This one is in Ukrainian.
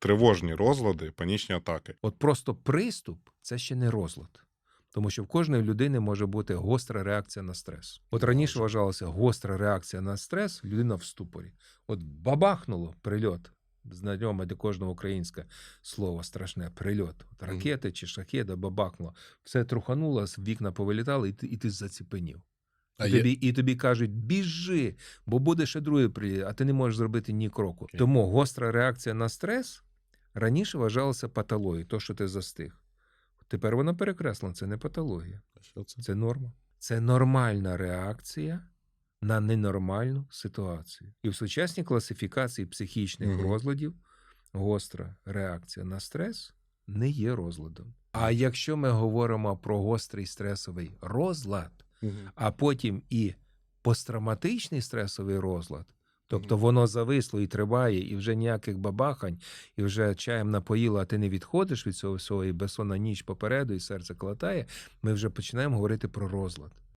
тривожні розлади, панічні атаки. От просто приступ це ще не розлад. Тому що в кожної людини може бути гостра реакція на стрес. От раніше вважалося гостра реакція на стрес, людина в ступорі. От бабахнуло прильот. Знайоме для кожного українське слово страшне прильот. От ракети чи шахеда бабахнуло. Все трухануло, вікна повилітали, і ти, і ти заціпенів. А І тобі, і тобі кажуть, біжи, бо буде ще другий приліт, а ти не можеш зробити ні кроку. Тому гостра реакція на стрес раніше вважалася патологією, то, що ти застиг. Тепер вона перекреслена, це не патологія, Що це? це норма. Це нормальна реакція на ненормальну ситуацію. І в сучасній класифікації психічних Мгм. розладів гостра реакція на стрес не є розладом. А якщо ми говоримо про гострий стресовий розлад, Мгм. а потім і посттравматичний стресовий розлад. Тобто воно зависло і триває, і вже ніяких бабахань, і вже чаєм напоїло, а ти не відходиш від цього всього, і безсонна ніч попереду, і серце клатає. Ми вже починаємо говорити про розлад.